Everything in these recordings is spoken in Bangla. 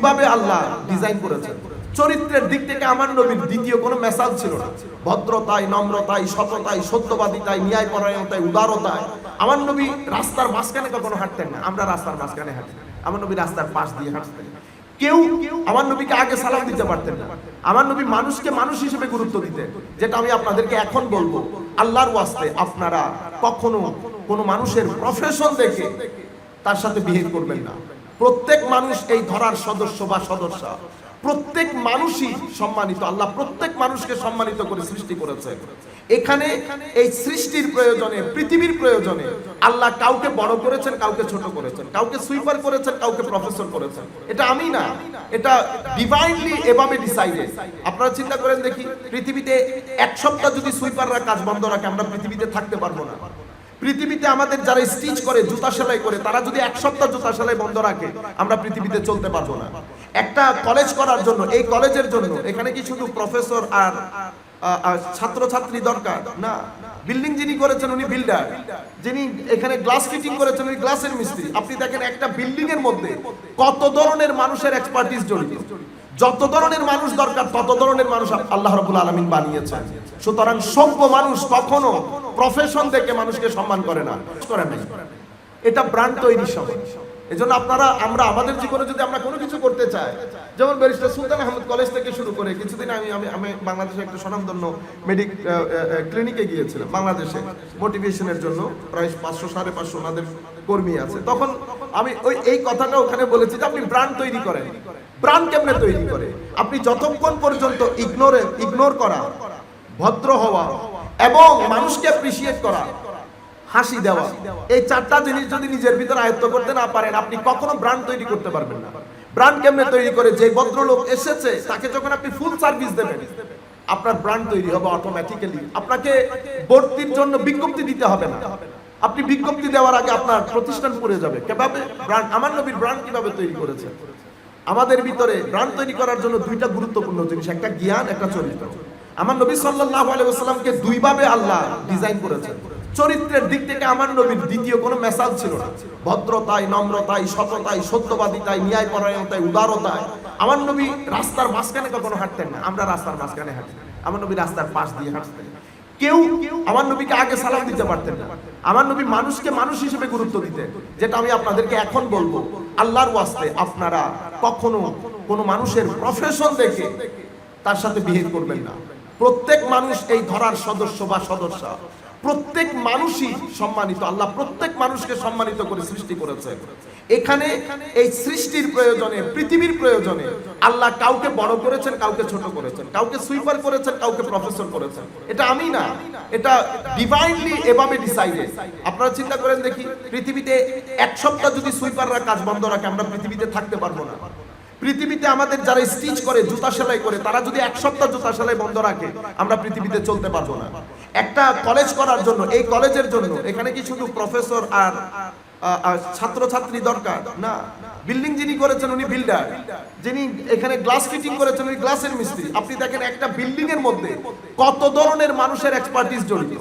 দুইভাবে আল্লাহ ডিজাইন করেছেন? চরিত্রের দিক থেকে আমার নবীর দ্বিতীয় কোনো মেসাজ ছিল না। ভদ্রতায় নম্রতায় সততায় সত্যবাদিতায় ন্যায় পরায়ণতায় উদারতায় আমার নবী রাস্তার মাঝখানে কখনো হাঁটতেন না। আমরা রাস্তার মাঝখানে হাঁটি। আমার নবী রাস্তার পাশ দিয়ে হাঁটতেন। কেউ আমার নবীকে আগে সালাম দিতে পারতেন না। আমার নবী মানুষকে মানুষ হিসেবে গুরুত্ব দিতেন। যেটা আমি আপনাদেরকে এখন বলব, আল্লাহর ওয়াস্তে আপনারা কখনো কোনো মানুষের প্রফেশন দেখে তার সাথে বিহেভ করবেন না। প্রত্যেক মানুষ এই ধরার সদস্য বা সদস্য। প্রত্যেক মানুষই সম্মানিত। আল্লাহ প্রত্যেক মানুষকে সম্মানিত করে সৃষ্টি করেছে এখানে এই সৃষ্টির প্রয়োজনে, পৃথিবীর প্রয়োজনে আল্লাহ কাউকে বড় করেছেন, কাউকে ছোট করেছেন। কাউকে সুইপার করেছেন, কাউকে প্রফেসর করেছেন। এটা আমি না। এটা ডিভাইনলি এভাবে ডিসাইডেড আপনারা চিন্তা করেন দেখি, পৃথিবীতে এক সপ্তাহ যদি সুইপাররা কাজ বন্ধ রাখে, আমরা পৃথিবীতে থাকতে পারব না। পৃথিবীতে আমাদের যারা স্টিচ করে, জুতা সেলাই করে, তারা যদি এক সপ্তাহ জুতা সেলাই বন্ধ রাখে, আমরা পৃথিবীতে চলতে পারব না। একটা কলেজ করার জন্য, এই কলেজের জন্য, এখানে কি শুধু প্রফেসর আর ছাত্র ছাত্রী দরকার? না। বিল্ডিং যিনি করেছেন উনি বিল্ডার যিনি এখানে গ্লাস ফিটিং করেছেন উনি গ্লাসের মিস্ত্রি। আপনি দেখেন একটা বিল্ডিং এর মধ্যে কত ধরনের মানুষের এক্সপার্টিস জড়িত। যত ধরনের মানুষ দরকার, তত ধরনের মানুষ আল্লাহ রাব্বুল আলামিন বানিয়েছেন। সুতরাং সভ্য মানুষ কখনো প্রফেশন থেকে মানুষকে সম্মান করে না। করে নাই। এটা ব্র্যান্ড তৈরির সময়। এই জন্য আপনারা, আমরা আমাদের জীবনে যদি আমরা কোনো কিছু করতে চাই, যেমন ব্যারিস্টার সুলতান আহমেদ কলেজ থেকে শুরু করে কিছুদিন আমি আমি আমি বাংলাদেশে একটা স্বনামধন্য মেডিক ক্লিনিকে গিয়েছিলাম, বাংলাদেশে। মোটিভেশনের জন্য প্রায় পাঁচশো, সাড়ে পাঁচশো ওনাদের কর্মী আছে। তখন আমি ওই, এই কথাটা ওখানে বলেছি যে আপনি ব্র্যান্ড তৈরি করেন। ব্র্যান্ড কেমনে তৈরি করে? আপনি যতক্ষণ পর্যন্ত ইগনোরে ইগনোর করা, ভদ্র হওয়া এবং মানুষকে অ্যাপ্রিসিয়েট করা, হাসি দেওয়া। এই চারটা জিনিস যদি নিজের ভিতরে আয়ত্ত করতে না পারেন, আপনি কখনো ব্র্যান্ড তৈরি করতে পারবেন না। ব্র্যান্ড কেমনে তৈরি করে? যে ভদ্রলোক এসেছে, তাকে যখন আপনি ফুল সার্ভিস দেবেন, আপনার ব্র্যান্ড তৈরি হবে অটোমেটিক্যালি আপনাকে ভর্তির জন্য বিজ্ঞপ্তি দিতে হবে না। আপনি বিজ্ঞপ্তি দেওয়ার আগে আপনার প্রতিষ্ঠান পড়ে যাবে। কীভাবে? ব্র্যান্ড আমার নবীর ব্র্যান্ড কীভাবে তৈরি করেছে? আমাদের ভিতরে ব্র্যান্ড তৈরি করার জন্য দুইটা গুরুত্বপূর্ণ জিনিস, একটা জ্ঞান, একটা চরিত্র। আমার নবী সাল্লাল্লাহু আলাইহি ওয়াসাল্লামকে দুইভাবে আল্লাহ ডিজাইন করেছেন। চরিত্রের দিক থেকে আমার নবীর দ্বিতীয় কোনো মেসাজ ছিল না। ভদ্রতায়, নম্রতায়, সততায়, সত্যবাদিতায় ন্যায় পরায়ণতায় উদারতায়। আমার নবী রাস্তার মাঝখানে কখনো হাঁটতেন না। আমরা রাস্তার মাঝখানে হাঁটি। আমার নবী রাস্তার পাশ দিয়ে হাঁটতেন। কেউ আমার নবীকে আগে সালাম দিতে পারতেন না। আমার নবী মানুষকে মানুষ হিসেবে গুরুত্ব দিতেন। যেটা আমি আপনাদেরকে এখন বলব, আল্লাহর ওয়াস্তে আপনারা কখনো কোনো মানুষের প্রফেশন দেখে তার সাথে বিহেভ করবেন না। প্রত্যেক মানুষ এই ধরার সদস্য বা সদস্য। প্রত্যেক মানুষই সম্মানিত। আল্লাহ প্রত্যেক মানুষকে সম্মানিত করে সৃষ্টি করেছে এখানে এই সৃষ্টির প্রয়োজনে, পৃথিবীর প্রয়োজনে আল্লাহ কাউকে বড় করেছেন, কাউকে ছোট করেছেন। কাউকে সুইপার করেছেন, কাউকে প্রফেসর করেছেন। এটা আমি না। এটা ডিভাইনলি এভাবে ডিসাইডেড আপনারা চিন্তা করেন দেখি, পৃথিবীতে এক সপ্তাহ যদি সুইপাররা কাজ বন্ধ রাখে, আমরা পৃথিবীতে থাকতে পারব না। পৃথিবীতে আমাদের যারা স্টিচ করে, জুতা সেলাই করে, তারা যদি এক সপ্তাহ জুতা সেলাই বন্ধ রাখে, আমরা পৃথিবীতে চলতে পারব না। একটা কলেজ করার জন্য, এই কলেজের জন্য, এখানে কি শুধু প্রফেসর আর ছাত্র ছাত্রী দরকার? না। বিল্ডিং যিনি করেছেন উনি বিল্ডার যিনি এখানে গ্লাস ফিটিং করেছেন উনি গ্লাসের মিস্ত্রি। আপনি দেখেন একটা বিল্ডিং এর মধ্যে কত ধরনের মানুষের এক্সপার্টিস জড়িত।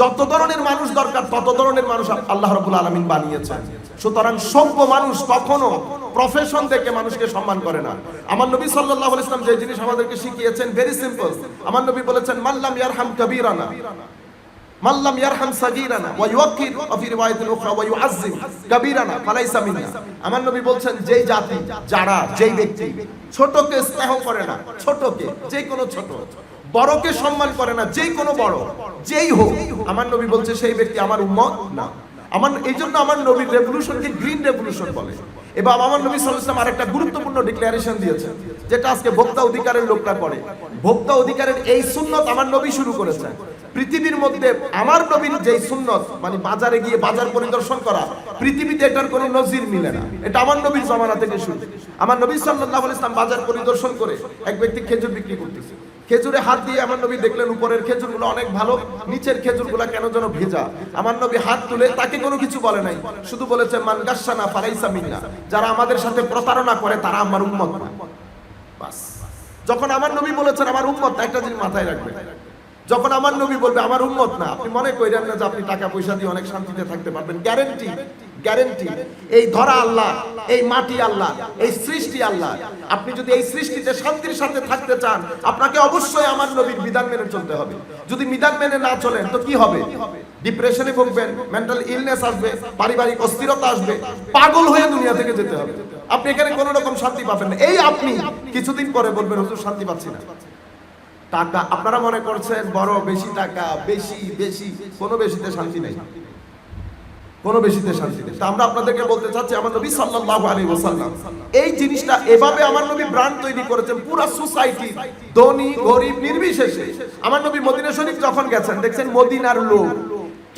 যত ধরনের মানুষ দরকার, তত ধরনের মানুষ আল্লাহ রাব্বুল আলামিন বানিয়েছেন। সুতরাং সভ্য মানুষ কখনো প্রফেশন থেকে মানুষকে সম্মান করে না। আমার নবী সাল্লাল্লাহু আলাইহি ওয়াসাল্লাম যে জিনিস আমাদেরকে শিখিয়েছেন ভেরি সিম্পল আমার নবী বলেছেন মাল্লাম ইয়ারহাম কাবীরানা মাল্লাম ইয়ারহাম সাগীরানা, ওয়া ইউকির ফি রিওয়ায়াতিন উখরা, ওয়া ইউআজ্জিম কাবীরানা, ফালাইসা মিন্না। আমার নবী বলছেন, যেই জাতি, যারা, যেই ব্যক্তি ছোটকে স্নেহ করে না, ছোটকে, যে কোনো ছোট, বড়কে সম্মান করে না যেই কোনো বড়, যেই হোক, আমার নবী বলছে, সেই ব্যক্তি আমার উম্মত না। আমার, এই জন্য আমার নবীর রেভলিউশনকে গ্রিন রেভলিউশন বলে। এবার আমার নবী আরেকটা গুরুত্বপূর্ণ ডিক্লারেশন যেটা আজকে ভোক্তা অধিকারের করে। ভোক্তা অধিকারের এই সুন্নত আমার নবী শুরু পৃথিবীর মধ্যে আমার নবীর যে সুন্নত মানে বাজারে গিয়ে বাজার পরিদর্শন করা, পৃথিবীতে এটার কোনো নজির মিলে না। এটা আমার নবীর জমানা থেকে শুরু। আমার নবী আলাইহি ইসলাম বাজার পরিদর্শন করে এক ব্যক্তি খেজুর বিক্রি করতেছে। খেজুরে হাত দিয়ে আমার নবী দেখলেন উপরের খেজুরগুলো অনেক ভালো, নিচের খেজুরগুলো কেন যেন ভেজা। আমার নবী হাত তুলে তাকে কোনো কিছু বলে নাই, শুধু বলেছে, মান গাসানা ফারাইসা মিন্না। যারা আমাদের সাথে প্রতারণা করে, তারা আমার উম্মত না। বাস। যখন আমার নবী বলেছেন, আমার উম্মত একটা জিনিস মাথায় রাখবেন। যখন আমার নবী বলবে, আমার উম্মত না, আপনি মনে করেন না যে আপনি টাকা পয়সা দিয়ে অনেক শান্তিতে থাকতে পারবেন। গ্যারেন্টি। গ্যারেন্টি এই ধরা আল্লাহ, এই মাটি আল্লাহ, এই সৃষ্টি আল্লাহ। আপনি যদি এই সৃষ্টিতে শান্তির সাথে থাকতে চান, আপনাকে অবশ্যই আমার নবীর বিধান মেনে চলতে হবে। যদি বিধান মেনে না চলেন, তো কি হবে? ডিপ্রেশনে ভুগবেন মেন্টাল ইলনেস আসবে, পারিবারিক অস্থিরতা আসবে, পাগল হয়ে দুনিয়া থেকে যেতে হবে। আপনি এখানে কোনো রকম শান্তি পাবেন না। এই আপনি কিছুদিন পরে বলবেন, হুজুর, শান্তি পাচ্ছি না। টাকা, আপনারা মনে করছেন, বড় বেশি টাকা, বেশি বেশি, কোনো বেশিতে শান্তি নেই। কোনো বেশিতে শান্তি নেই। আমরা আপনাদেরকে বলতে চাচ্ছি, আমার নবী সাল্লাল্লাহু আলাইহি ওয়াসাল্লাম, এই জিনিসটা এভাবে আমার নবী ব্র্যান্ড তৈরি করেছেন, পুরো সোসাইটি ধনী, গরিব, নির্বিশেষে। আমার নবী মদিনা শরীফ যখন গেছেন, দেখছেন মদিনার লোক।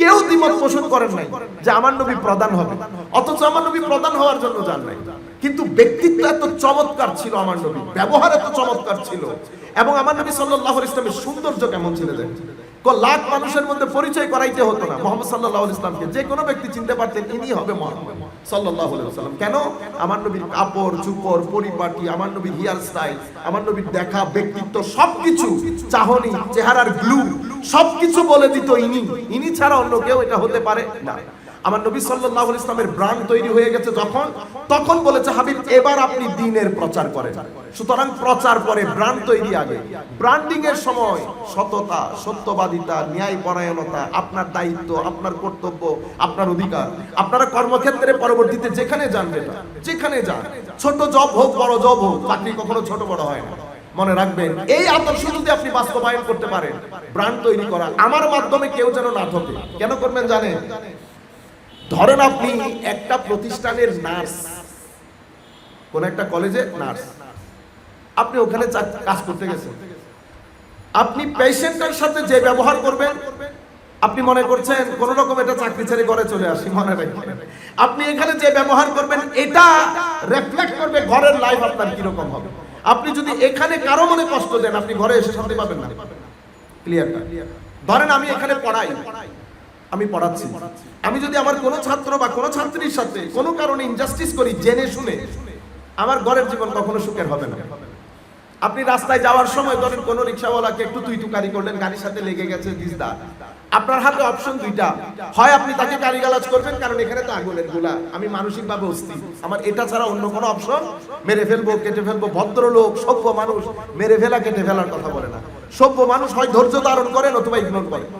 কেউ দ্বিমত পোষণ করেন নাই যে আমার নবী প্রধান হবে। অথচ আমার নবী প্রধান হওয়ার জন্য যান নাই। কিন্তু ব্যক্তিত্ব এত চমৎকার ছিল আমার নবী, ব্যবহার এত চমৎকার ছিল। এবং আমার নবী সাল্লাল্লাহু আলাইহি ইসলামের সৌন্দর্য কেমন ছিল দেখেন লাখ মানুষের মধ্যে পরিচয় করাইতে হতো না। মোহাম্মদ সাল্লাহ ইসলামকে যে কোনো ব্যক্তি চিনতে পারতেন, ইনি হবে মোহাম্মদ সাল্লাহ সাল্লাম কেন? আমার নবীর কাপড়, চুপড়, পরিপাটি, আমার নবীর হেয়ার স্টাইল আমার নবীর দেখা, ব্যক্তিত্ব, সবকিছু, চাহনি, চেহারার গ্লু সবকিছু বলে দিত ইনি। ইনি ছাড়া অন্য কেউ এটা হতে পারে না। আমার নবী সাল্লাল্লাহু ইসলামের ব্র্যান্ড তৈরি হয়ে গেছে যখন, তখন বলেছে, হাবিব, এবার আপনি দিনের প্রচার করেন। সুতরাং প্রচার পরে ব্র্যান্ড তৈরি আগে। ব্র্যান্ডিং এর সময় সততা, সত্যবাদিতা ন্যায় পরায়ণতা আপনার দায়িত্ব, আপনার কর্তব্য, আপনার অধিকার। আপনারা কর্মক্ষেত্রে পরবর্তীতে যেখানে যান বেটা, যেখানে যান, ছোট জব হোক, বড় জব হোক, চাকরি কখনো ছোট বড় হয় না। মনে রাখবেন, এই আদর্শ যদি আপনি বাস্তবায়ন করতে পারেন ব্র্যান্ড তৈরি করা আমার মাধ্যমে কেউ যেন না ঠকে। কেন করবেন জানেন? ধরেন আপনি একটা প্রতিষ্ঠানের নার্স, কোন একটা কলেজে নার্স, আপনি ওখানে কাজ করতে গেছেন। আপনি পেশেন্টের সাথে যে ব্যবহার করবেন, আপনি মনে করছেন কোন রকম এটা চাকরি ছেড়ে ঘরে চলে আসি, মনে রাখবেন আপনি এখানে যে ব্যবহার করবেন, এটা রেফ্লেক্ট করবে ঘরের লাইফ আপনার কীরকম হবে। আপনি যদি এখানে কারও মনে কষ্ট দেন, আপনি ঘরে এসে শান্তি পাবেন না। ক্লিয়ার ধরেন আমি এখানে পড়াই। আমি পড়াচ্ছি। আমি যদি আমার কোনো ছাত্র বা কোনো ছাত্রীর সাথে কোনো কারণে ইনজাস্টিস করি, জেনে শুনে, আমার ঘরের জীবন কখনো সুখের হবে না। আপনি রাস্তায় যাওয়ার সময় ধরেন কোনো রিক্সাওয়ালাকে একটু তুই তুকারি করলেন, গাড়ির সাথে লেগে গেছে দিসদা আপনার হাতে অপশন দুইটা। হয় আপনি তাকে গালিগালাজ করবেন, কারণ এখানে তো আগুনের গোলা। আমি মানসিকভাবে অস্থির। আমার এটা ছাড়া অন্য কোনো অপশন মেরে ফেলব, কেটে ফেলব, ভদ্রলোক, সভ্য মানুষ, মেরে ফেলা, কেটে ফেলার কথা বলে না। সভ্য মানুষ হয় ধৈর্য ধারণ করেন অথবা ইগনোর করেন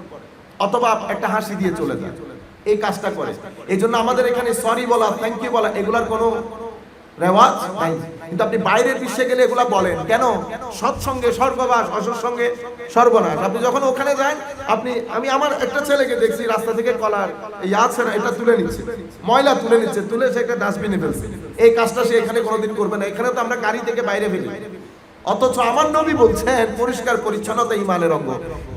অথবা একটা হাসি দিয়ে চলে যায়। এই কাজটা করে। এই জন্য আমাদের এখানে সরি বলা থ্যাংক ইউ বলা, এগুলার কোনো রেওয়াজ নাই। কিন্তু আপনি বাইরের বিশ্বে গেলে এগুলা বলেন। কেন? সৎসঙ্গে, স্বর্গবাস অসৎসঙ্গে সর্বনাশ। আপনি যখন ওখানে যান, আপনি, আমি আমার একটা ছেলেকে দেখছি, রাস্তা থেকে কলার এই আছে না, এটা তুলে নিচ্ছে। ময়লা তুলে নিচ্ছে, তুলে সে একটা ডাস্টবিনে ফেলছে। এই কাজটা সে এখানে কোনোদিন করবে না। এখানে তো আমরা গাড়ি থেকে বাইরে ফেলি। অথচ আমার নবী বলছেন, পরিষ্কার পরিচ্ছন্নতা ইমানের অঙ্গ।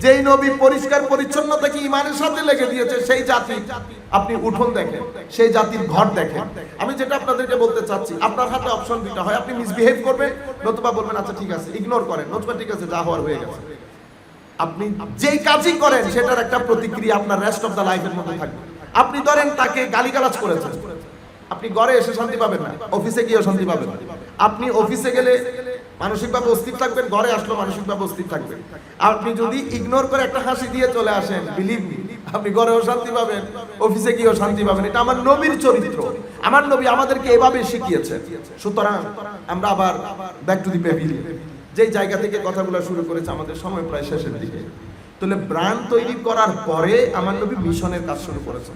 যেই নবী পরিষ্কার পরিচ্ছন্নতাকে ইমানের সাথে লেগে দিয়েছে, সেই জাতি আপনি উঠোন দেখেন, সেই জাতির ঘর দেখেন। আমি যেটা আপনাদেরকে বলতে চাচ্ছি, আপনার হাতে অপশন দুইটা হয়, আপনি মিসবিহেভ করবেন, নতুবা বলবেন আচ্ছা ঠিক আছে ইগনোর করেন, নতুবা ঠিক আছে, যা হওয়ার হয়ে গেছে। আপনি যেই কাজই করেন, সেটার একটা প্রতিক্রিয়া আপনার রেস্ট অফ দ্য লাইফের মধ্যে থাকবে। আপনি ধরেন তাকে গালিগালাজ করেছেন। আপনি ঘরে এসে শান্তি পাবেন না, অফিসে গিয়েও শান্তি পাবেন না। আপনি অফিসে গেলে মানসিকভাবে অস্থির থাকবেন, ঘরে আসলো মানসিকভাবে অস্থির থাকবেন। আপনি যদি ইগনোর করে একটা হাসি দিয়ে চলে আসেন বিলিভ আপনি ঘরেও শান্তি পাবেন অফিসে গিয়েও শান্তি পাবেন। এটা আমার নবীর চরিত্র। আমার নবী আমাদেরকে এভাবে শিখিয়েছেন। সুতরাং আমরা আবার ব্যাক টু দি প্যাভিলিয়ন যেই জায়গা থেকে কথাগুলো শুরু করেছে, আমাদের সময় প্রায় শেষের দিকে। তাহলে ব্র্যান্ড তৈরি করার পরে আমার নবী মিশনের কাজ শুরু করেছেন।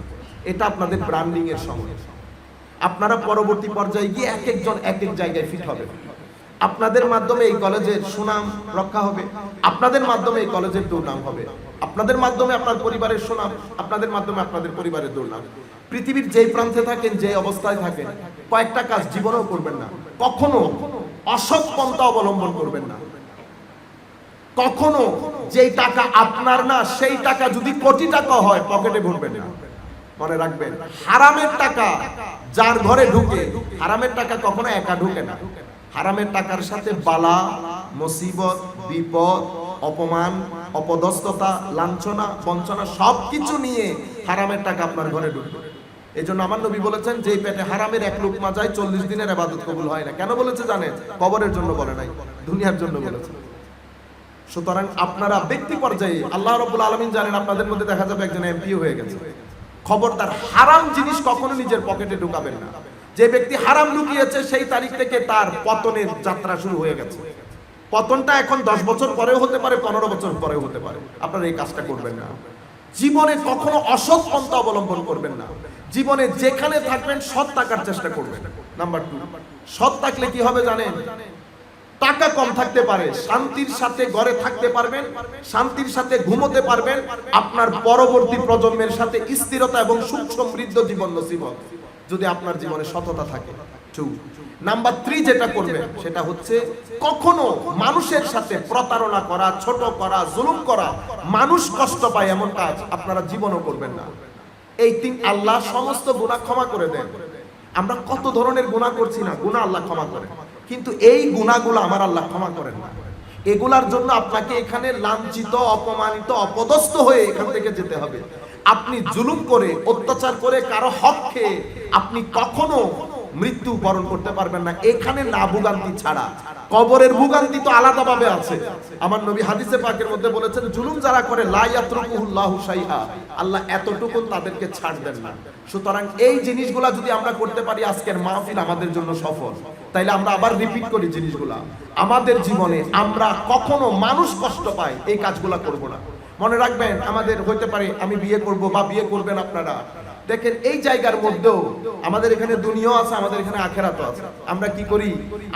এটা আপনাদের ব্র্যান্ডিং এর সময়। আপনারা পরবর্তী পর্যায়ে গিয়ে এক একজন এক এক জায়গায় ফিট হবে আপনাদের মাধ্যমে এই কলেজের সুনাম রক্ষা হবে, আপনাদের মাধ্যমে এই কলেজের দুর্নাম হবে, আপনাদের মাধ্যমে আপনার পরিবারের সুনাম, আপনাদের মাধ্যমে আপনাদের পরিবারের দুর্নাম। পৃথিবীর যেই প্রান্তে থাকেন যে অবস্থায় থাকেন, কয়েকটা কাজ জীবনেও করবেন না। কখনো অসৎ পন্থা অবলম্বন করবেন না। কখনো যেই টাকা আপনার না, সেই টাকা যদি কোটি টাকা হয়, পকেটে ভরবেন না। মনে রাখবেন, হারামের টাকা যার ঘরে ঢুকে, হারামের টাকা কখনো একা ঢুকে না। হারামের টাকার সাথে বালা, মুসিবত, বিপদ, অপমান, অপদস্থতা, লাঞ্ছনা, বঞ্চনা, সবকিছু নিয়ে হারামের টাকা আপনার ঘরে ঢুকবে। এই জন্য আমার নবী বলেছেন যে পেটে হারামের এক লুকমা যায়, চল্লিশ দিনের আবাদত কবুল হয় না। কেন বলেছে জানেন? কবরের জন্য বলে নাই, দুনিয়ার জন্য বলেছে। সুতরাং আপনারা ব্যক্তি পর্যায়ে, আল্লাহ রব্বুল আলমিন জানেন, আপনাদের মধ্যে দেখা যাবে একজন এমপি হয়ে গেছে। খবরদার হারাম জিনিস কখনো নিজের পকেটে ঢুকাবেন না। যে ব্যক্তি হারাম লুকিয়েছে, সেই তারিখ থেকে তার পতনের যাত্রা শুরু হয়ে গেছে। পতনটা এখন দশ বছর পরেও হতে পারে, পনেরো বছর পরেও হতে পারে। আপনারা এই কাজটা করবেন না। জীবনে কখনো অসৎ পন্থা অবলম্বন করবেন না। জীবনে যেখানে থাকবেন, সৎ থাকার চেষ্টা করবেন। নাম্বার টু সৎ থাকলে কি হবে জানেন? টাকা কম থাকতে পারে, শান্তির সাথে ঘরে থাকতে পারবেন, শান্তির সাথে ঘুমোতে পারবেন, আপনার পরবর্তী প্রজন্মের সাথে স্থিরতা এবং সুখ সমৃদ্ধ জীবন নসিব হবে। যদি আপনার জীবনে সততা থাকে নাম্বার থ্রি যেটা করবেন সেটা হচ্ছে কখনো মানুষের সাথে প্রতারণা করা, ছোট করা, জুলুম করা, মানুষ কষ্ট পায় এমন কাজ আপনারা জীবনও করবেন না। এই তিন, আল্লাহ সমস্ত গুনাহ ক্ষমা করে দেন। আমরা কত ধরনের গুনাহ করছি না গুনাহ আল্লাহ ক্ষমা করেন কিন্তু এই গুনাহগুলো আমার আল্লাহ ক্ষমা করেন না। এগুলার জন্য আপনাকে এখানে লাঞ্ছিত, অপমানিত, অপদস্থ হয়ে এখান থেকে যেতে হবে। আপনি জুলুম করে, অত্যাচার করে কারও হক খেয়ে আপনি কখনো মৃত্যু বরণ করতে পারবেন না। এখানে না ভুগান্তি ছাড়া। কবরের ভুগান্তি তো আলাদাভাবে আছে। আমার নবী হাদিসে পাকের মধ্যে বলেছেন, জুলুম যারা করে, লা ইয়াতরুকুহুল্লাহু আল্লাহ এতটুকু তাদেরকে ছাড় দেন না। সুতরাং এই জিনিসগুলা যদি আমরা করতে পারি, আজকের মাহফিল আমাদের জন্য সফল। তাইলে আমরা আবার রিপিট করি জিনিসগুলা। আমাদের জীবনে আমরা কখনো মানুষ কষ্ট পাই এই কাজগুলা করব না। মনে রাখবেন, আমাদের হইতে পারে আমি বিয়ে করব বা বিয়ে করবেন আপনারা। দেখেন, এই জায়গার মধ্যেও আমাদের এখানে দুনিয়াও আছে, আমাদের এখানে আখেরাতও আছে। আমরা কি করি?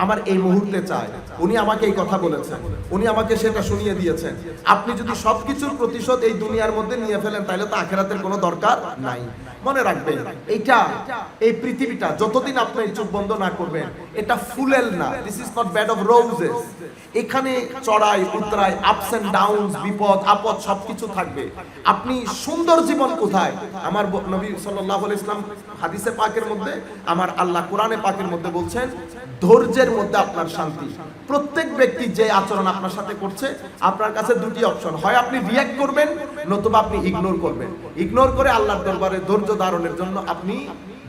আমার এই মুহূর্তে চাই। উনি আমাকে এই কথা বলেছেন। উনি আমাকে সেটা শুনিয়ে দিয়েছেন। আপনি যদি সবকিছুর প্রতিশোধ এই দুনিয়ার মধ্যে নিয়ে ফেলেন, তাহলে তো আখেরাতের কোনো দরকার নাই। মনে রাখবেন, এইটা, এই পৃথিবীটা যতদিন আপনি চোখ বন্ধ না করবেন, এটা ফুলেল না। This is not bed of roses এখানে চড়াই, উতরাই আপস এন্ড ডাউনস বিপদ, আপদ সবকিছু থাকবে। আপনি সুন্দর জীবন কোথায়? আমার নবী সাল্লাল্লাহু আলাইহি ইসলাম হাদিসে পাকের মধ্যে, আমার আল্লাহ কোরআনে পাকের মধ্যে বলছেন, ধৈর্যের মধ্যে আপনার শান্তি। প্রত্যেক ব্যক্তি যে আচরণ আপনার সাথে করছে, আপনার কাছে দুটি অপশন হয় আপনি রিয়াক্ট করবেন, নতুবা আপনি ইগনোর করবেন। ইগনোর করে আল্লাহর দরবারে ধৈর্য ধারণের জন্য আপনি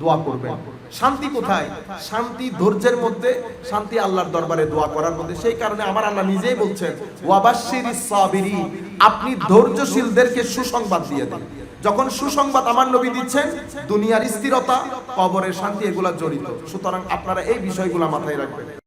দোয়া করবেন। শান্তি কোথায়? শান্তি ধৈর্যের মধ্যে, শান্তি আল্লাহর দরবারে দোয়া করার মধ্যে। সেই কারণে আমার আল্লাহ নিজেই বলছেন, ওয়াবাশশিরিস সাবিরিন আপনি ধৈর্যশীলদেরকে সুসংবাদ দিয়ে দিন। যখন সুসংবাদ আমার নবী দিচ্ছেন, দুনিয়ার স্থিরতা, কবরের শান্তি, এগুলা জড়িত। সুতরাং আপনারা এই বিষয়গুলো মাথায় রাখবেন।